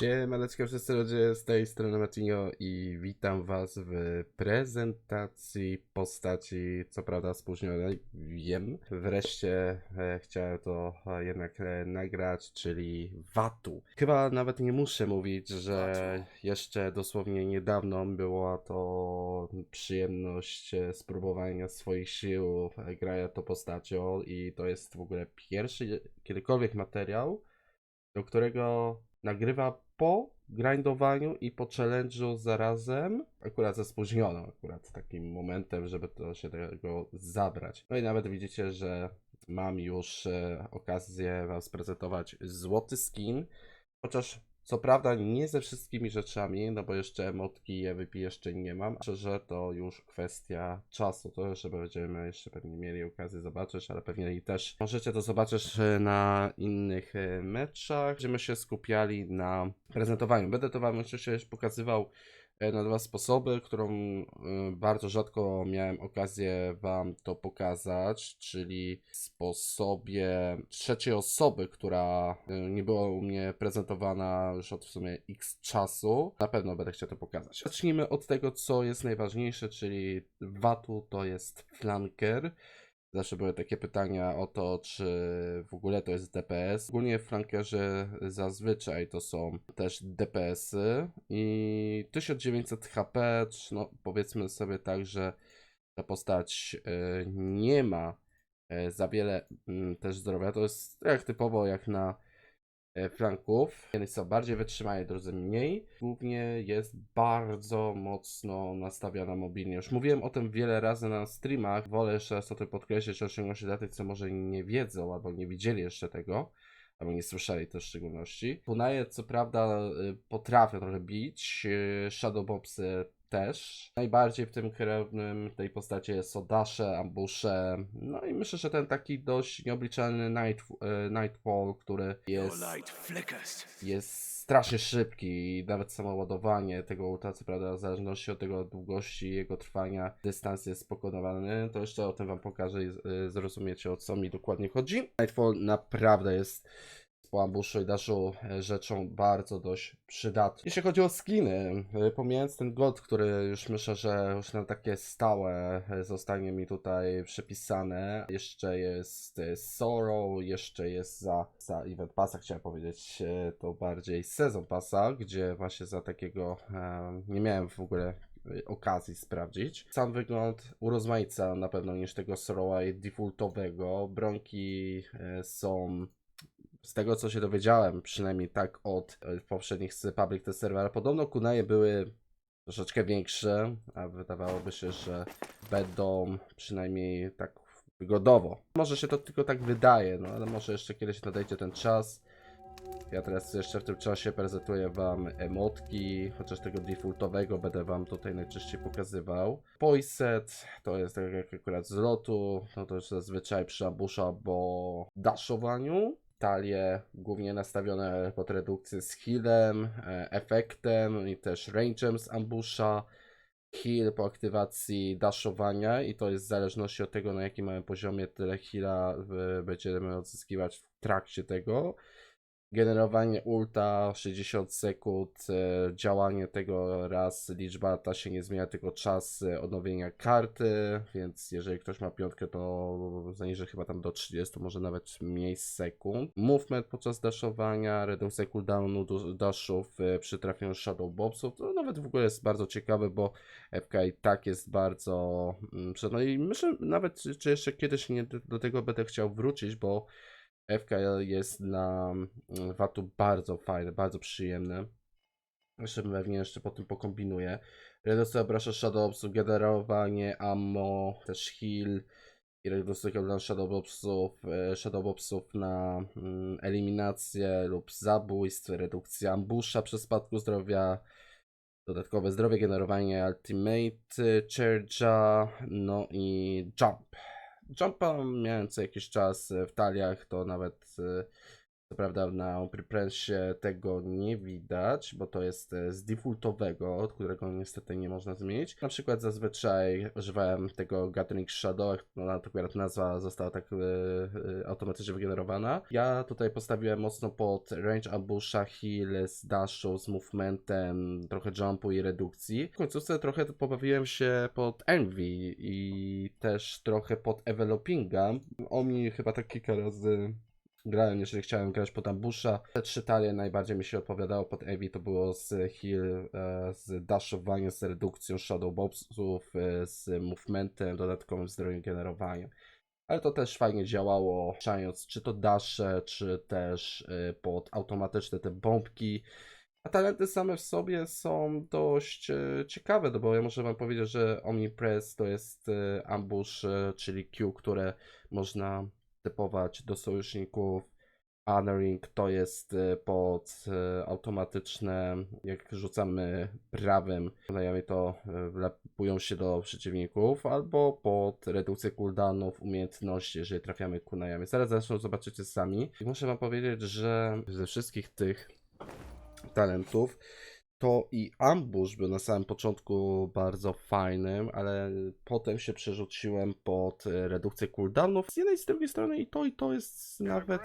Siemaneczko wszyscy ludzie, z tej strony Martinio i witam was w prezentacji postaci, co prawda spóźnionej, wiem. Wreszcie e, chciałem to e, jednak e, nagrać, czyli Watu. Chyba nawet nie muszę mówić, że jeszcze dosłownie niedawno była to przyjemność e, spróbowania swoich sił e, grania to postacią i to jest w ogóle pierwszy kiedykolwiek materiał, do którego nagrywa po grindowaniu i po challenge'u zarazem, akurat ze spóźnioną, akurat takim momentem, żeby to się tego zabrać. No i nawet widzicie, że mam już e, okazję wam sprezentować złoty skin, chociaż co prawda nie ze wszystkimi rzeczami, no bo jeszcze emotki i EVP jeszcze nie mam, że to już kwestia czasu, to jeszcze będziemy jeszcze pewnie mieli okazję zobaczyć, ale pewnie i też możecie to zobaczyć e, na innych e, meczach. Będziemy się skupiali na prezentowaniu. Będę to wam oczywiście pokazywał na dwa sposoby, którą e, bardzo rzadko miałem okazję wam to pokazać, czyli sposobie trzeciej osoby, która e, nie była u mnie prezentowana już od w sumie x czasu. Na pewno będę chciał to pokazać. Zacznijmy od tego, co jest najważniejsze, czyli Watu to jest flanker. Zawsze były takie pytania o to, czy w ogóle to jest DPS. Ogólnie flankerzy zazwyczaj to są też DPS-y i 1900 HP, no powiedzmy sobie tak, że ta postać e, nie ma e, za wiele mm, też zdrowia. To jest jak typowo jak na flanków. Jedni są bardziej wytrzymani, drudzy mniej. Głównie jest bardzo mocno nastawiona mobilnie. Już mówiłem o tym wiele razy na streamach. Wolę jeszcze raz o tym podkreślić, osiągnąć dla tych, co może nie wiedzą albo nie widzieli jeszcze tego. Albo nie słyszeli też w szczególności. Punaje co prawda y, potrafią trochę bić, y, Shadowbopsy też. Najbardziej w tym krewnym tej postaci jest Sodasze, Ambusze. No i myślę, że ten taki dość nieobliczalny Night, y, Nightfall, który jest jest strasznie szybki i nawet samo ładowanie tego ulta, co prawda w zależności od tego długości jego trwania, dystans jest pokonywany, to jeszcze o tym wam pokażę i y, zrozumiecie o co mi dokładnie chodzi. Nightfall naprawdę jest po ambuszu i daszu e, rzeczą bardzo dość przydatną. Jeśli chodzi o skiny, y, pomijając ten gold, który już myślę, że już na takie stałe e, zostanie mi tutaj przypisane, jeszcze jest e, Sorrow, jeszcze jest za, za Event Passa, chciałem powiedzieć, e, to bardziej Sezon Passa, gdzie właśnie za takiego e, nie miałem w ogóle e, okazji sprawdzić. Sam wygląd urozmaica na pewno niż tego Sorrowa defaultowego. Bronki e, są z tego co się dowiedziałem, przynajmniej tak od e, poprzednich Public Test Servera, podobno kunaje były troszeczkę większe, a wydawałoby się, że będą przynajmniej tak wygodowo. Może się to tylko tak wydaje, no ale może jeszcze kiedyś nadejdzie ten czas. Ja teraz jeszcze w tym czasie prezentuję wam emotki, chociaż tego defaultowego będę wam tutaj najczęściej pokazywał. Poiset to jest tak jak akurat z lotu, no to już zazwyczaj przy ambusza, bo dashowaniu. Talie głównie nastawione pod redukcję z healem, e, efektem i też range'em z ambusza. Heal po aktywacji dashowania i to jest w zależności od tego na jakim mamy poziomie tyle heala y, będziemy odzyskiwać w trakcie tego. Generowanie ulta 60 sekund, e, działanie tego raz, liczba ta się nie zmienia, tylko czas e, odnowienia karty, więc jeżeli ktoś ma piątkę, to zaniżę chyba tam do 30, może nawet mniej sekund. Movement podczas dashowania, redukcja cooldownu do- dashów e, przy trafieniu Shadow Bobsów, to nawet w ogóle jest bardzo ciekawe, bo FK i tak jest bardzo... mm, No i myślę nawet, czy- jeszcze kiedyś nie do tego będę chciał wrócić, bo FK jest dla mm, Watu bardzo fajny, bardzo przyjemny. Jeszcze pewnie jeszcze po tym pokombinuję. Redukcja obraża Shadowsów, generowanie ammo, też heal i redukcja dla Shadowbopsów, e, Shadowbopsów na mm, eliminację lub zabójstw, redukcja ambusza przy spadku zdrowia, dodatkowe zdrowie, generowanie ultimate, charge'a, no i jump. Jumpa miałem co jakiś czas e, w taliach, to nawet e, Co prawda na Pressie tego nie widać, bo to jest e, z defaultowego, którego niestety nie można zmienić. Na przykład zazwyczaj używałem tego Gathering Shadow, no akurat nazwa została tak e, e, automatycznie wygenerowana. Ja tutaj postawiłem mocno pod range ambusha, heal z dashu, z movementem, trochę jumpu i redukcji. W końcówce trochę pobawiłem się pod envy i też trochę pod envelopinga. O mi chyba tak kilka razy grałem, jeżeli chciałem grać pod ambusha. Te trzy talie najbardziej mi się odpowiadało pod Evi, to było z heal, e, z dashowaniem, z redukcją shadow boxów, e, z movementem, dodatkowym zdrowiem generowaniem. Ale to też fajnie działało, ruszając czy to dasze, czy też e, pod automatyczne te bombki. A talenty same w sobie są dość ciekawe, no bo ja muszę wam powiedzieć, że Omnipress to jest ambush, czyli Q, które można typować do sojuszników. Honoring to jest e, pod e, automatyczne, jak rzucamy prawym, kunajami to e, wlepują się do przeciwników, albo pod redukcję cooldownów, umiejętności, jeżeli trafiamy kunajami. Zaraz zresztą zobaczycie sami. I muszę wam powiedzieć, że ze wszystkich tych talentów, to i ambush był na samym początku bardzo fajnym, ale potem się przerzuciłem pod e, redukcję cooldownów. Z jednej i z drugiej strony i to i to jest nawet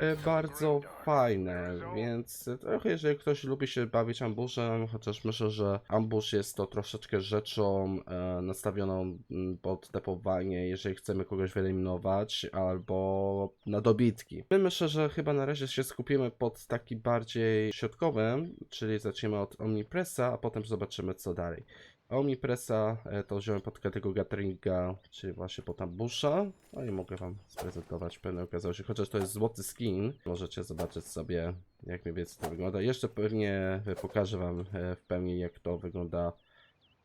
e, bardzo fajne, więc trochę jeżeli ktoś lubi się bawić ambushem, chociaż myślę, że ambush jest to troszeczkę rzeczą e, nastawioną mm, pod depowanie, jeżeli chcemy kogoś wyeliminować, albo na dobitki. My myślę, że chyba na razie się skupimy pod taki bardziej środkowym, czyli zaczniemy od Omnipressa, a potem zobaczymy co dalej. Omnipressa e, to wziąłem pod tego Gatheringa, czyli właśnie pod ambusha. No i mogę wam sprezentować w pewnej okazałości, chociaż to jest złoty skin. Możecie zobaczyć sobie jak mniej więcej to wygląda. Jeszcze pewnie e, pokażę wam e, w pełni jak to wygląda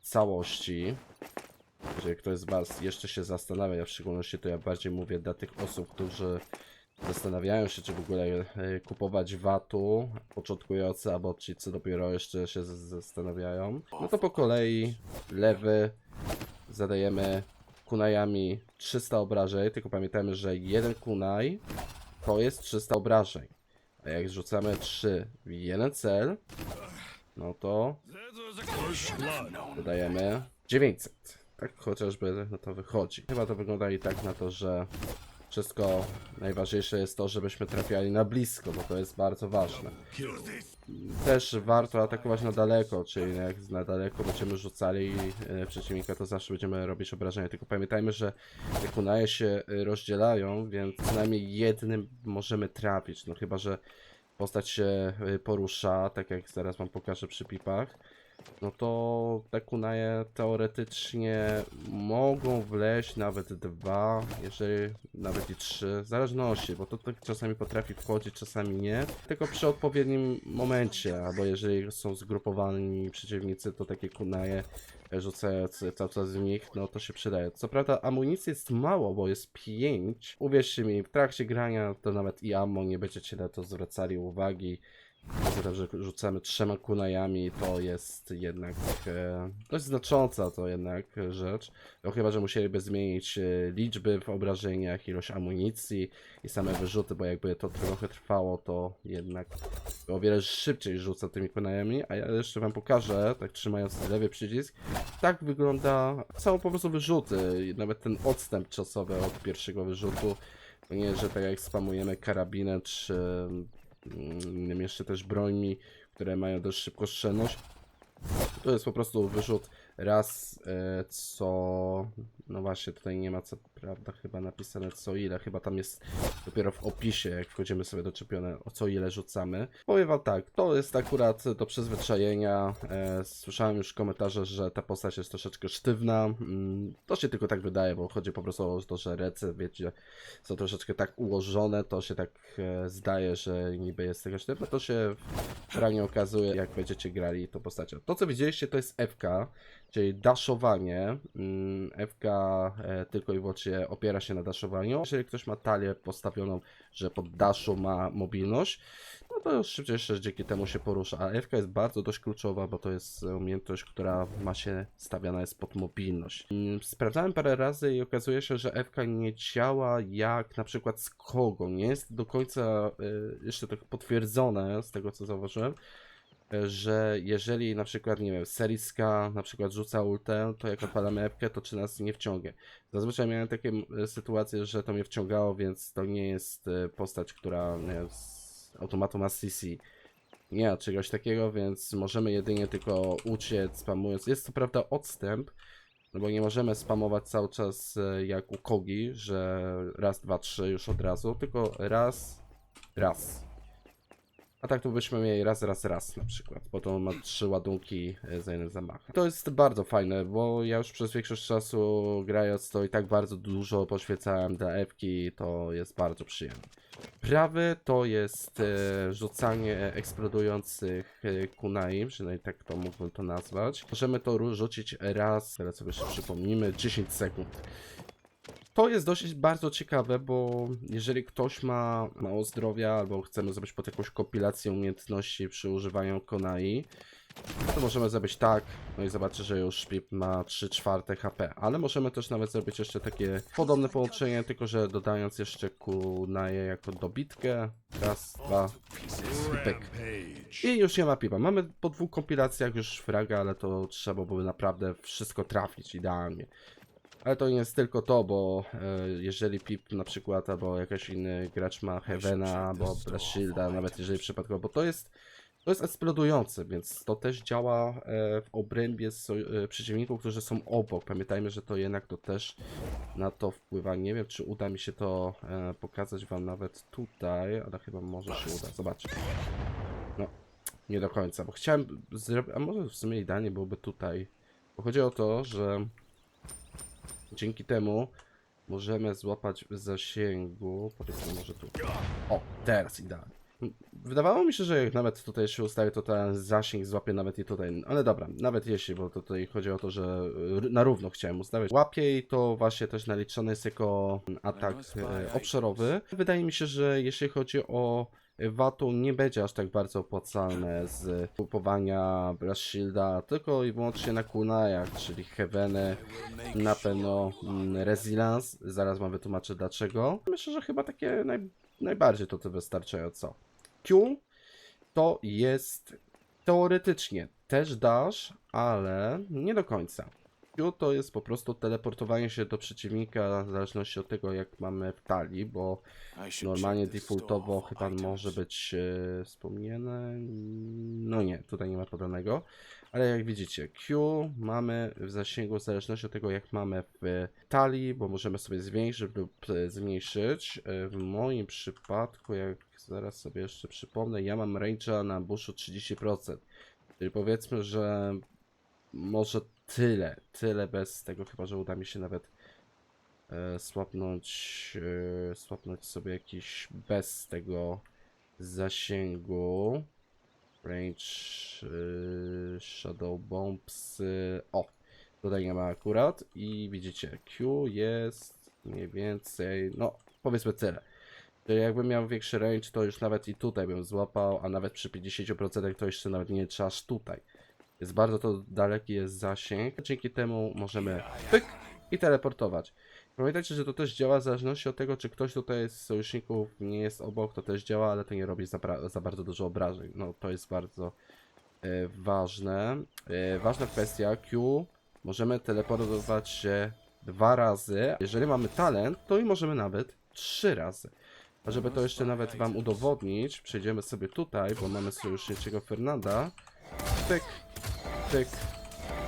w całości. Jeżeli ktoś z was jeszcze się zastanawia, w szczególności to ja bardziej mówię dla tych osób, którzy zastanawiają się, czy w ogóle e, kupować VAT-u początkujący, albo ci, co dopiero jeszcze się zastanawiają. No to po kolei lewy zadajemy kunajami 300 obrażeń, tylko pamiętajmy, że jeden kunaj to jest 300 obrażeń. A jak rzucamy 3 w jeden cel, no to dodajemy 900. Tak chociażby to wychodzi. Chyba to wygląda i tak na to, że wszystko najważniejsze jest to, żebyśmy trafiali na blisko, bo to jest bardzo ważne. Też warto atakować na daleko, czyli jak na daleko będziemy rzucali e, przeciwnika, to zawsze będziemy robić obrażenia. Tylko pamiętajmy, że te kunaje się e, rozdzielają, więc co najmniej jednym możemy trafić. No chyba, że postać się e, porusza, tak jak zaraz wam pokażę przy pipach. No to te kunaje teoretycznie mogą wleźć nawet dwa, jeżeli nawet i trzy, w zależności, bo to tak czasami potrafi wchodzić, czasami nie. Tylko przy odpowiednim momencie, albo jeżeli są zgrupowani przeciwnicy, to takie kunaje rzucając cały czas z nich, no to się przydaje. Co prawda amunicji jest mało, bo jest 5. Uwierzcie mi, w trakcie grania to nawet i ammo nie będziecie na to zwracali uwagi. Tym, że rzucamy trzema kunajami, to jest jednak e, dość znacząca to jednak rzecz. No chyba, że musieliby zmienić e, liczby w obrażeniach, ilość amunicji i same wyrzuty, bo jakby to trochę trwało, to jednak o wiele szybciej rzuca tymi kunajami, a ja jeszcze wam pokażę, tak trzymając lewy przycisk, tak wygląda są po prostu wyrzuty, nawet ten odstęp czasowy od pierwszego wyrzutu. Nie, że tak jak spamujemy karabinem czy mm, innymi jeszcze też brońmi, które mają dość szybkostrzelność. To jest po prostu wyrzut raz e, co. No właśnie, tutaj nie ma co prawda chyba napisane co ile. Chyba tam jest dopiero w opisie, jak wchodzimy sobie do czepione, o co ile rzucamy. Powiem wam tak, to jest akurat do przyzwyczajenia. E, słyszałem już komentarze, że ta postać jest troszeczkę sztywna. Mm, to się tylko tak wydaje, bo chodzi po prostu o to, że ręce, wiecie, są troszeczkę tak ułożone, to się tak e, zdaje, że niby jest tego sztywne. To się realnie okazuje, jak będziecie grali tą postacią. To, co widzieliście, to jest FK. czyli daszowanie. Mm, FK e, tylko i wyłącznie opiera się na daszowaniu. Jeżeli ktoś ma talię postawioną, że pod daszu ma mobilność, no to szybciej jeszcze dzięki temu się porusza. A FK jest bardzo dość kluczowa, bo to jest umiejętność, która ma się stawiana jest pod mobilność. Mm, Sprawdzałem parę razy i okazuje się, że FK nie działa jak na przykład z kogo. Nie jest do końca y, jeszcze tak potwierdzone z tego co zauważyłem że jeżeli na przykład, nie wiem, Seriska na przykład rzuca ultę, to jak odpalamy epkę, to czy nas nie wciągnie. Zazwyczaj miałem takie sytuacje, że to mnie wciągało, więc to nie jest y, postać, która wiem, z automatu ma CC. Nie ma czegoś takiego, więc możemy jedynie tylko uciec spamując. Jest to prawda odstęp, no bo nie możemy spamować cały czas e, jak u Kogi, że raz, dwa, trzy już od razu, tylko raz, raz. A tak tu byśmy mieli raz, raz, raz na przykład, bo to ma trzy ładunki e, za jeden zamach. To jest bardzo fajne, bo ja już przez większość czasu grając to i tak bardzo dużo poświęcałem dla epki, to jest bardzo przyjemne. Prawy to jest e, rzucanie eksplodujących e, kunai, przynajmniej tak to mógłbym to nazwać. Możemy to rzucić raz, teraz sobie jeszcze przypomnimy, 10 sekund. To jest dosyć bardzo ciekawe, bo jeżeli ktoś ma mało zdrowia albo chcemy zrobić pod jakąś kompilację umiejętności przy używaniu konai, to możemy zrobić tak, no i zobaczyć, że już Pip ma 3 czwarte HP, ale możemy też nawet zrobić jeszcze takie podobne połączenie, tylko że dodając jeszcze kunaje jako dobitkę, raz, dwa i pyk. I już nie ma pipa. Mamy po dwóch kompilacjach już fraga, ale to trzeba byłoby naprawdę wszystko trafić idealnie. Ale to nie jest tylko to, bo e, jeżeli Pip na przykład, albo jakiś inny gracz ma Heavena, albo Blast Shielda, nawet jeżeli przypadkowo, bo to jest, to jest eksplodujące, więc to też działa e, w obrębie e, przeciwników, którzy są obok. Pamiętajmy, że to jednak to też na to wpływa. Nie wiem, czy uda mi się to pokazać wam nawet tutaj, ale chyba może się uda. Zobaczcie. No, nie do końca, bo chciałem zrobić, a może w sumie idealnie byłoby tutaj. Bo chodzi o to, że Dzięki temu możemy złapać w zasięgu. Powiedzmy może tu. O, teraz idealnie. Wydawało mi się, że jak nawet tutaj się ustawię, to ten zasięg złapie nawet i tutaj. Ale dobra, nawet jeśli, bo tutaj chodzi o to, że na równo chciałem ustawiać. Łapie i to właśnie też naliczone jest jako atak e, obszarowy. Wydaje mi się, że jeśli chodzi o VAT-u nie będzie aż tak bardzo opłacalne z kupowania Blast Shielda, tylko i wyłącznie na kunajach, czyli Heaveny, na pewno mm, Resilience, zaraz wam wytłumaczę dlaczego. Myślę, że chyba takie naj, najbardziej to to wystarczająco. Q to jest teoretycznie też dash, ale nie do końca. Q to jest po prostu teleportowanie się do przeciwnika w zależności od tego jak mamy w talii, bo Normalnie defaultowo chyba może być e, wspomniane. No nie, tutaj nie ma podanego. Ale jak widzicie, Q mamy w zasięgu w zależności od tego, jak mamy w talii, bo możemy sobie zwiększyć lub e, zmniejszyć. E, W moim przypadku, jak zaraz sobie jeszcze przypomnę, ja mam range'a na buszu 30%. Czyli powiedzmy, że może tyle, tyle bez tego, chyba że uda mi się nawet e, swapnąć, e, swapnąć sobie jakiś bez tego zasięgu. Range e, Shadow Bombs. E, o, tutaj nie ma akurat. I widzicie, Q jest mniej więcej, no powiedzmy tyle. Czyli jakbym miał większy range, to już nawet i tutaj bym złapał, a nawet przy 50% to jeszcze nawet nie trzeba aż tutaj. Jest bardzo to daleki jest zasięg. Dzięki temu możemy pyk i teleportować. Pamiętajcie, że to też działa w zależności od tego, czy ktoś tutaj z sojuszników nie jest obok, to też działa, ale to nie robi za, za bardzo dużo obrażeń. No to jest bardzo e, ważne. E, ważna kwestia, Q możemy teleportować się dwa razy. Jeżeli mamy talent, to i możemy nawet trzy razy. A żeby to jeszcze nawet wam udowodnić, przejdziemy sobie tutaj, bo mamy sojuszniczego Fernanda. Pyk, pyk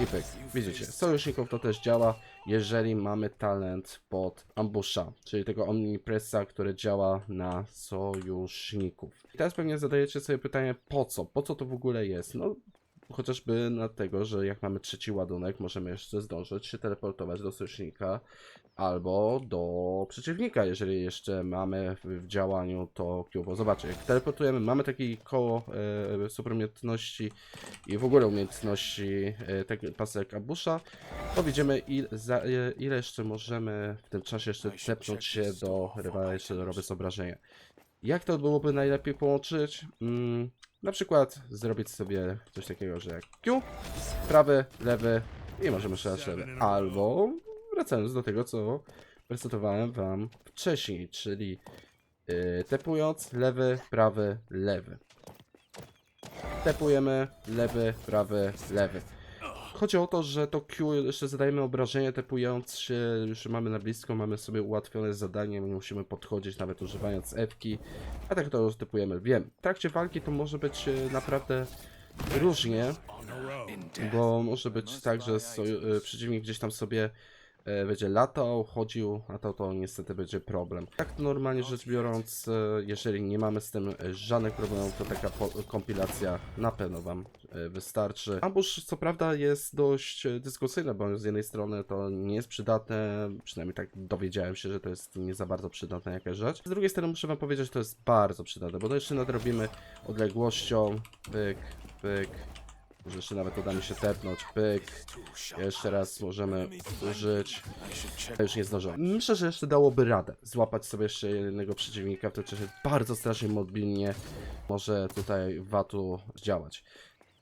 i pyk. Widzicie, sojuszników to też działa, jeżeli mamy talent pod ambusha, czyli tego omnipressa, który działa na sojuszników. I teraz pewnie zadajecie sobie pytanie, po co? Po co to w ogóle jest? No, chociażby dlatego, że jak mamy trzeci ładunek, możemy jeszcze zdążyć się teleportować do sojusznika albo do przeciwnika, jeżeli jeszcze mamy w, działaniu to Q. Bo zobaczcie, jak teleportujemy, mamy takie koło e, super umiejętności i w ogóle umiejętności e, tak, pasek Abusza, to widzimy il, za, e, ile jeszcze możemy w tym czasie jeszcze zepnąć się do rywala, jeszcze robić obrażenia. Jak to byłoby najlepiej połączyć? Mm, na przykład zrobić sobie coś takiego, że Q, prawy, lewy i możemy strzelać lewy. Albo wracając do tego, co prezentowałem wam wcześniej, czyli yy, tepując lewy, prawy, lewy. Tepujemy lewy, prawy, lewy. Chodzi o to, że to Q jeszcze zadajemy obrażenie, tepując się, już mamy na blisko, mamy sobie ułatwione zadanie, nie musimy podchodzić nawet używając F-ki, a tak to typujemy. Wiem, w trakcie walki to może być e, naprawdę różnie, bo może być tak, że e, przeciwnik gdzieś tam sobie będzie latał, chodził, a to to niestety będzie problem. Tak normalnie rzecz biorąc, e, jeżeli nie mamy z tym e, żadnych problemów, to taka kompilacja na pewno Wam e, wystarczy. Ambush co prawda jest dość e, dyskusyjne, bo z jednej strony to nie jest przydatne, przynajmniej tak dowiedziałem się, że to jest nie za bardzo przydatna jakaś rzecz. Z drugiej strony muszę Wam powiedzieć, że to jest bardzo przydatne, bo to jeszcze nadrobimy odległością, pyk, pyk, może jeszcze nawet uda mi się tepnąć, pyk. Jeszcze raz możemy użyć. Ja już nie zdążyłem. Myślę, że jeszcze dałoby radę złapać sobie jeszcze jednego przeciwnika, w tym czasie bardzo strasznie mobilnie może tutaj Watu działać.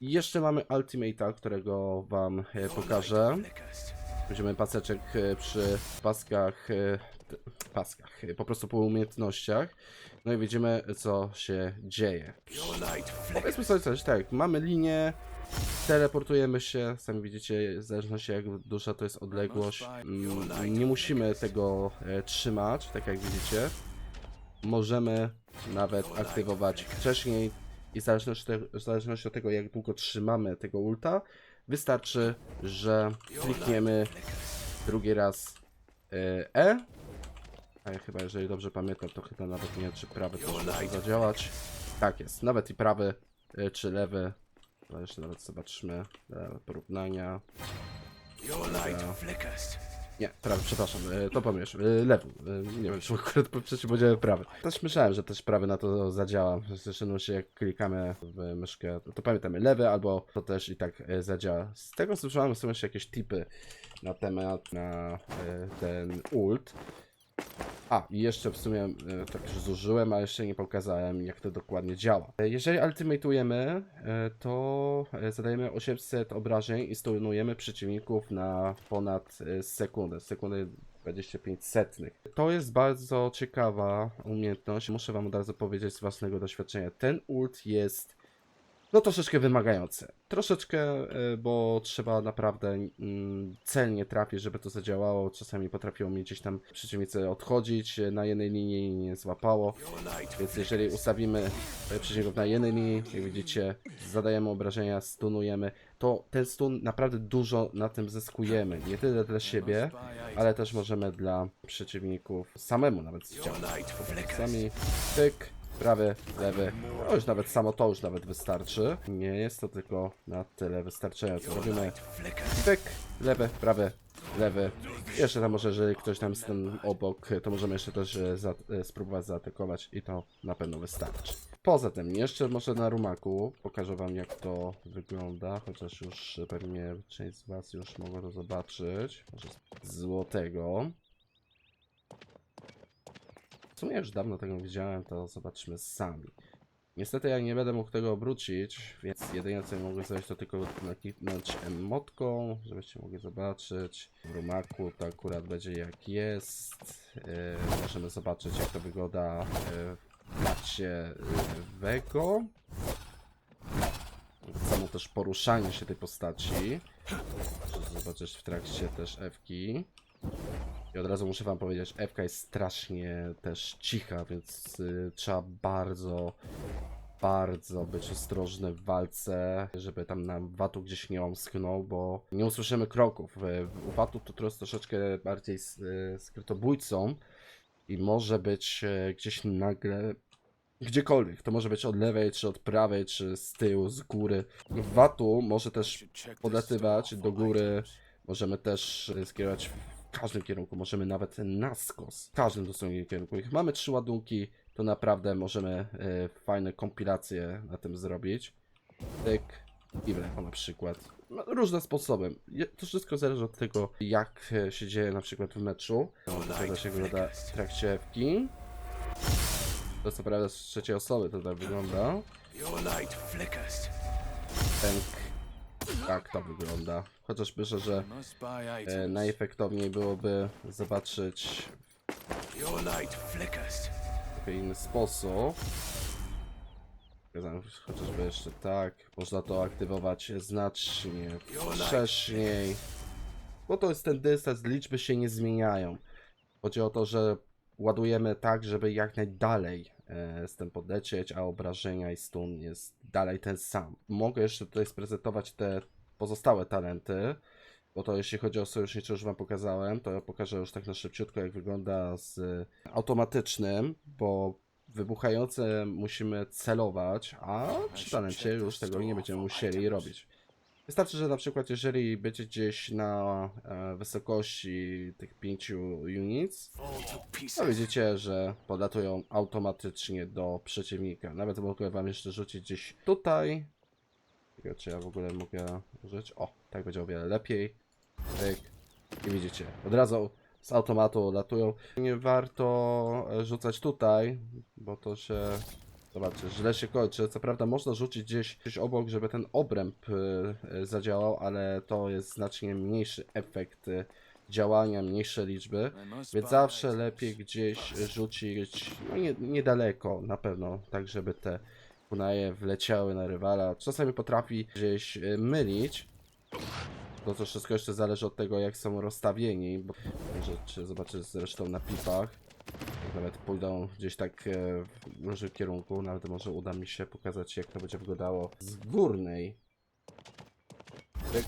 I jeszcze mamy Ultimate'a, którego wam e, pokażę. Będziemy paseczek e, przy paskach, e, paskach, po prostu po umiejętnościach. No i widzimy, co się dzieje. Powiedzmy sobie coś, tak, mamy linię, teleportujemy się, sami widzicie, w zależności jak duża to jest odległość. Mm, Nie musimy tego e, trzymać, tak jak widzicie. Możemy nawet aktywować wcześniej i w zależności, w zależności od tego, jak długo trzymamy tego ulta, wystarczy, że klikniemy drugi raz e, E. A chyba, jeżeli dobrze pamiętam, to chyba nawet nie czy prawy też może zadziałać. Tak jest, nawet i prawy, e, czy lewy. To jeszcze nawet zobaczmy e, porównania. Dobra. Nie, prawy, przepraszam, e, to pomierz. Lewy. e, Nie wiem, czy akurat przecież powiedziałem prawy. Też myślałem, że też prawy na to zadziała. Zresztą się jak klikamy w myszkę, to, to pamiętamy lewy, albo to też i tak e, zadziała. Z tego słyszałem, są jeszcze jakieś tipy na temat na e, ten ult. A, i jeszcze w sumie e, tak już zużyłem, a jeszcze nie pokazałem jak to dokładnie działa. E, Jeżeli ultimatujemy, e, to zadajemy 800 obrażeń i stunujemy przeciwników na ponad sekundę, sekundę 25 setnych. To jest bardzo ciekawa umiejętność, muszę wam od razu powiedzieć z własnego doświadczenia. Ten ult jest no troszeczkę wymagające. Troszeczkę, e, bo trzeba naprawdę mm, celnie trafić, żeby to zadziałało. Czasami potrafiło mi gdzieś tam przeciwnicy odchodzić e, na jednej linii i nie złapało. Więc jeżeli ustawimy e, przeciwników na jednej linii, jak widzicie, zadajemy obrażenia, stunujemy, to ten stun naprawdę dużo na tym zyskujemy. Nie tyle dla siebie, ale też możemy dla przeciwników samemu nawet zdziałać. Sami, tyk, prawy, lewy. No już nawet samo to już nawet wystarczy. Nie jest to tylko na tyle wystarczająco. Robimy tyk, lewy, prawy, lewy. Jeszcze tam może, jeżeli ktoś tam jest ten obok, to możemy jeszcze też e, za, e, spróbować zaatakować i to na pewno wystarczy. Poza tym, jeszcze może na rumaku pokażę wam jak to wygląda, chociaż już pewnie część z was już mogło to zobaczyć. Może złotego. W sumie już dawno tego widziałem, to zobaczmy sami. Niestety ja nie będę mógł tego obrócić, więc jedynie co mogę zrobić to tylko nakliknąć emotką, żebyście mogli zobaczyć. W rumaku to akurat będzie jak jest. Yy, możemy zobaczyć jak to wygląda yy, w trakcie yy, Wego. Samo też poruszanie się tej postaci. Zobaczyć w trakcie też Ewki. I od razu muszę wam powiedzieć, Ewka jest strasznie też cicha, więc y, trzeba bardzo, bardzo być ostrożny w walce, żeby tam nam Watu gdzieś nie omsknął, bo nie usłyszymy kroków. Y, U Watu to jest troszeczkę bardziej y, skrytobójcą i może być y, gdzieś nagle gdziekolwiek. To może być od lewej, czy od prawej, czy z tyłu, z góry. Watu może też podlatywać do góry. Możemy też e, skierować w każdym kierunku. Możemy nawet na skos. W każdym dosłownie kierunku. Jak mamy trzy ładunki, to naprawdę możemy e, fajne kompilacje na tym zrobić. Tyk i w lewo na przykład. No, różne sposoby. Je- To wszystko zależy od tego, jak e, się dzieje na przykład w meczu. Pokazać jak wygląda w trakcie Fki. To co prawda z trzeciej osoby to tak wygląda. Your light flickers. Pęk. Tak to wygląda. Chociaż myślę, że e, najefektowniej byłoby zobaczyć w inny sposób. Chociażby jeszcze tak. Można to aktywować znacznie wcześniej. Bo to jest ten dystans, liczby się nie zmieniają. Chodzi o to, że ładujemy tak, żeby jak najdalej e, z tym podlecieć, a obrażenia i stun jest dalej ten sam. Mogę jeszcze tutaj sprezentować te pozostałe talenty, bo to jeśli chodzi o sojusznicze już wam pokazałem, to ja pokażę już tak na szybciutko jak wygląda z automatycznym, bo wybuchające musimy celować, a przy talencie już tego nie będziemy musieli robić. Wystarczy, że na przykład jeżeli będzie gdzieś na e, wysokości tych 5 units, to widzicie, że podlatują automatycznie do przeciwnika. Nawet mogę wam jeszcze rzucić gdzieś tutaj. Ciekawe, czy ja w ogóle mogę użyć. O, tak będzie o wiele lepiej. Tyk. I widzicie, od razu z automatu latują. Nie warto rzucać tutaj, bo to się... Zobaczcie, źle się kończy. Co prawda można rzucić gdzieś, gdzieś obok, żeby ten obręb y, y, zadziałał, ale to jest znacznie mniejszy efekt y, działania, mniejsze liczby. Więc zawsze lepiej gdzieś rzucić no nie, niedaleko na pewno, tak żeby te kunaje wleciały na rywala. Czasami potrafi gdzieś y, mylić. To to wszystko jeszcze zależy od tego jak są rozstawieni, bo możecie zobaczyć zresztą na pipach. Jak Nawet pójdą gdzieś tak e, w różnym kierunku, nawet może uda mi się pokazać jak to będzie wyglądało z górnej. Tyk.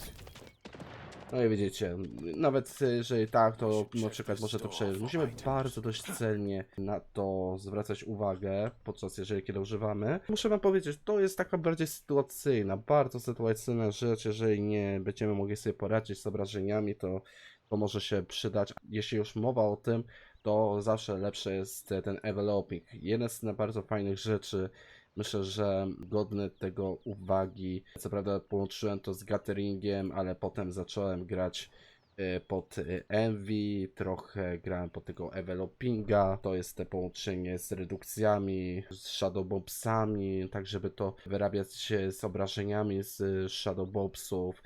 No i widzicie, nawet jeżeli tak, to na przykład może to przejeść. Musimy bardzo dość celnie na to zwracać uwagę, podczas jeżeli kiedy używamy. Muszę wam powiedzieć, to jest taka bardziej sytuacyjna, bardzo sytuacyjna rzecz, jeżeli nie będziemy mogli sobie poradzić z obrażeniami, to, to może się przydać. Jeśli już mowa o tym, to zawsze lepszy jest ten enveloping. Jeden z bardzo fajnych rzeczy, myślę, że godny tego uwagi. Co prawda połączyłem to z Gatheringiem, ale potem zacząłem grać e, pod e, Envy, trochę grałem pod tego envelopinga, to jest te połączenie z redukcjami, z shadowbombsami, tak żeby to wyrabiać z obrażeniami z shadowbombsów.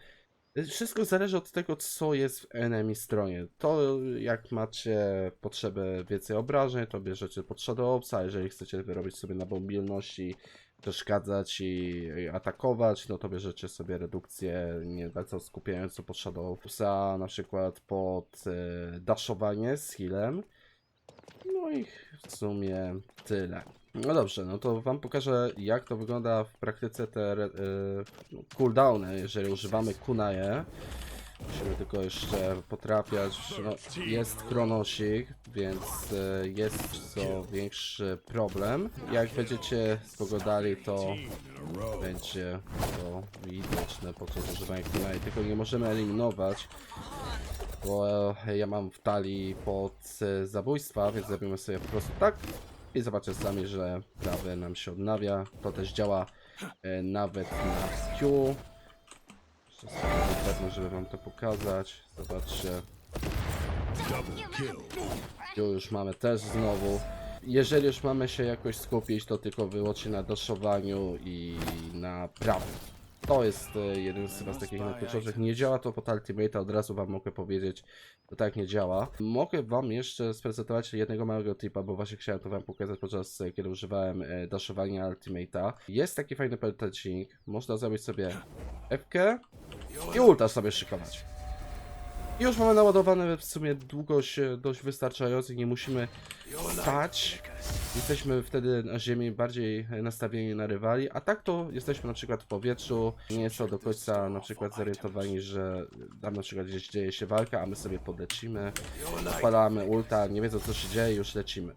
Wszystko zależy od tego, co jest w enemy stronie. To jak macie potrzebę więcej obrażeń, to bierzecie pod Shadowsa, jeżeli chcecie wyrobić sobie na mobilności, przeszkadzać i atakować, no to bierzecie sobie redukcję nie bardzo skupiającą pod Shadowsa, na przykład pod e, daszowanie z healem. No i w sumie tyle. No dobrze, no to wam pokażę jak to wygląda w praktyce te y, no, cooldowny, jeżeli używamy kunaje. Musimy tylko jeszcze potrafiać, no, jest chronosik, więc y, jest to większy problem. Jak będziecie spogodali to będzie to widoczne podczas używania kunaje, tylko nie możemy eliminować bo ja mam w talii pod zabójstwa, więc zrobimy sobie po prostu tak i zobaczę sami, że prawy nam się odnawia. To też działa e, nawet na Q. Jeszcze sobie żeby wam to pokazać. Zobaczcie. Q już mamy też znowu. Jeżeli już mamy się jakoś skupić, to tylko wyłącznie na daszowaniu i na prawym. To jest e, jeden z z takich najkluczowych. Nie działa to pod Ultimate, od razu wam mogę powiedzieć, to tak nie działa. Mogę wam jeszcze sprezentować jednego małego tipa, bo właśnie chciałem to wam pokazać podczas e, kiedy używałem e, daszowania Ultimate'a. Jest taki fajny peltecik, można zrobić sobie FK i ulta sobie szykować. I już mamy naładowane w sumie długość dość wystarczającą i nie musimy stać. Jesteśmy wtedy na ziemi bardziej e, nastawieni na rywali, a tak to jesteśmy na przykład w powietrzu, nie jest to do końca na przykład zorientowani, że tam na przykład gdzieś dzieje się walka, a my sobie podlecimy, odpalamy ulta, nie wiedzą co się dzieje, już lecimy.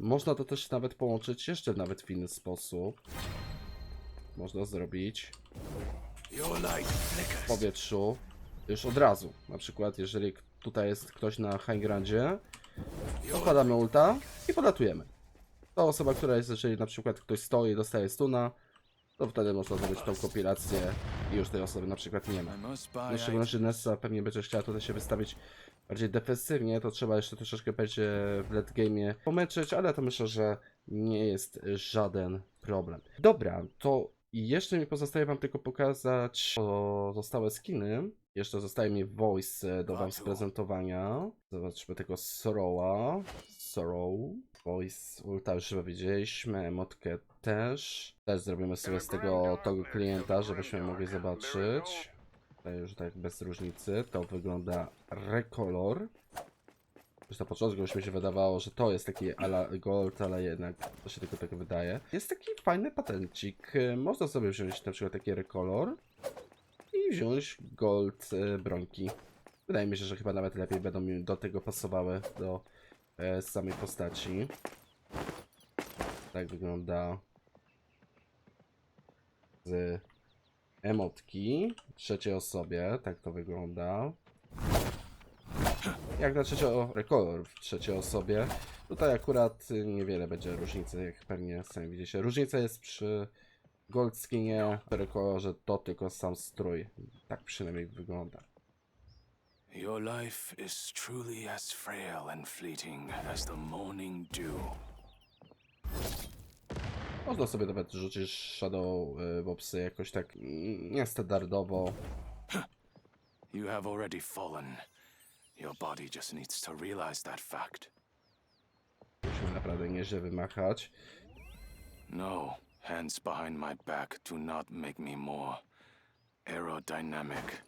Można to też nawet połączyć jeszcze nawet w inny sposób. Można zrobić w powietrzu już od razu. Na przykład, jeżeli tutaj jest ktoś na high grandzie, odkładamy ulta i polatujemy. Ta osoba, która jest, jeżeli na przykład ktoś stoi i dostaje stuna, to wtedy można zrobić tą kompilację i już tej osoby na przykład nie ma. No, items. szczególności Nessa pewnie będzie chciała tutaj się wystawić bardziej defensywnie, to trzeba jeszcze troszeczkę będzie w late game'ie pomęczyć, ale to myślę, że nie jest żaden problem. Dobra, to jeszcze mi pozostaje wam tylko pokazać pozostałe skiny. Jeszcze zostaje mi voice e, do wam sprezentowania. Zobaczmy tego Sorrowa. Sorrow. Voice ulta już chyba widzieliśmy, emotkę też. Też zrobimy sobie z tego tego klienta, żebyśmy mogli zobaczyć. Tutaj już tak bez różnicy. To wygląda rekolor. Już na początku już mi się wydawało, że to jest taki ala gold, ale jednak to się tylko tak wydaje. Jest taki fajny patencik. Można sobie wziąć na przykład taki rekolor i wziąć gold e, bronki. Wydaje mi się, że chyba nawet lepiej będą mi do tego pasowały, do e, samej postaci. Tak wygląda z emotki trzeciej osobie, tak to wygląda. Jak na trzecią rekolor w trzeciej osobie. Tutaj akurat niewiele będzie różnicy, jak pewnie sami widzicie. Różnica jest przy Gold Skinie, w rekolorze to tylko sam strój. Tak przynajmniej wygląda. Your life is truly as frail and fleeting as the morning dew. Można sobie nawet rzucić Shadow Bobsy jakoś tak niestandardowo. You have already fallen. Your body just needs to realize that fact. Musimy naprawdę nieźle wymachać. No, hands behind my back do not make me more aerodynamic.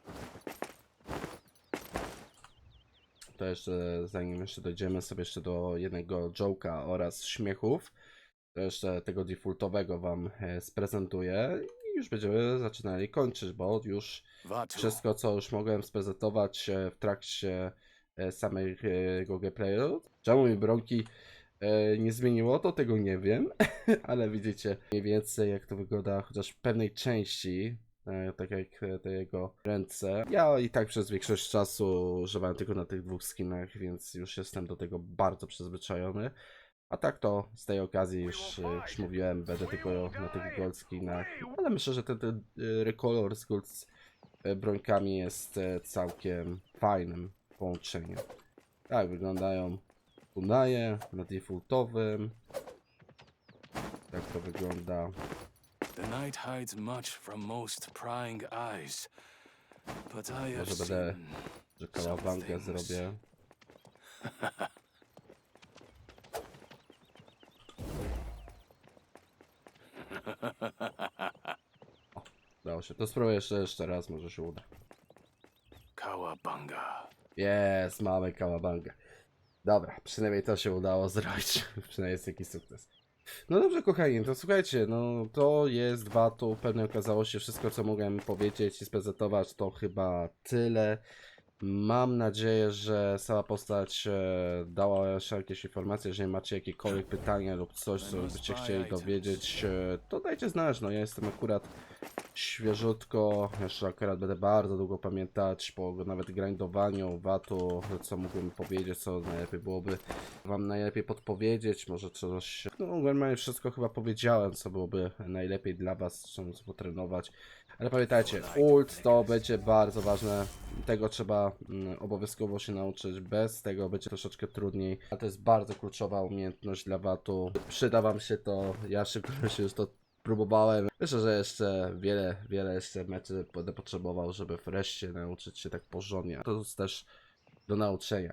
To jeszcze, zanim jeszcze dojdziemy sobie jeszcze do jednego joke'a oraz śmiechów, to jeszcze tego defaultowego wam e, sprezentuję i już będziemy zaczynali kończyć, bo już wszystko, co już mogłem sprezentować e, w trakcie e, samego gameplayu. Czemu mi bronki e, nie zmieniło, to tego nie wiem, ale widzicie mniej więcej jak to wygląda, chociaż w pewnej części, e, tak jak e, te jego ręce. Ja i tak przez większość czasu używałem tylko na tych dwóch skinach, więc już jestem do tego bardzo przyzwyczajony. A tak to z tej okazji już, e, już mówiłem, będę tylko na tych gold skinach, ale myślę, że ten, ten e, recolor z gold e, brońkami jest e, całkiem fajnym połączeniem. Tak wyglądają kunaje na defaultowym. Tak to wygląda. The night hides much from most prying eyes. But I have Może będę, seen że things. zrobię. O, Udało się. To spróbuję jeszcze, jeszcze raz, może się uda. Kawabanga. Jest, mamy kałabangę. Dobra, przynajmniej to się udało zrobić. przynajmniej jest jakiś sukces. No dobrze, kochani, to słuchajcie, no to jest Watu. Pewnie okazało się wszystko, co mogłem powiedzieć i sprezentować, to chyba tyle. Mam nadzieję, że sama postać e, dała jakieś informacje. Jeżeli macie jakiekolwiek pytania lub coś, co byście chcieli dowiedzieć, e, to dajcie znać. No ja jestem akurat świeżutko. Jeszcze akurat będę bardzo długo pamiętać po nawet grindowaniu Watu, co mógłbym powiedzieć, co najlepiej byłoby wam najlepiej podpowiedzieć. Może coś. No, normalnie wszystko chyba powiedziałem, co byłoby najlepiej dla was, co potrenować. Ale pamiętajcie, ult to będzie bardzo ważne. Tego trzeba mm, obowiązkowo się nauczyć. Bez tego będzie troszeczkę trudniej. A to jest bardzo kluczowa umiejętność dla Watu. Przyda wam się to. Ja szybko się już to próbowałem. Myślę, że jeszcze wiele, wiele jeszcze meczy będę potrzebował, żeby wreszcie nauczyć się tak porządnie. To jest też do nauczenia.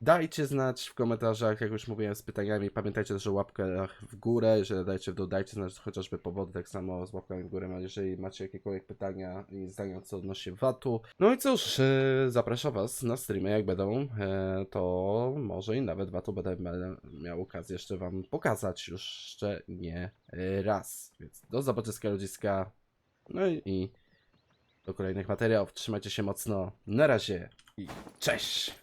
Dajcie znać w komentarzach, jak już mówiłem, z pytaniami. Pamiętajcie też o łapkach w górę. Jeżeli dajcie w znać chociażby powody, tak samo z łapkami w górę. Jeżeli macie jakiekolwiek pytania i zdania co odnośnie VAT-u. No i cóż, e, zapraszam Was na streamy, jak będą, e, to może i nawet VAT-u będę miał okazję jeszcze Wam pokazać już jeszcze nie raz. Więc do zobaczenia ludziska. No i do kolejnych materiałów. Trzymajcie się mocno. Na razie i cześć!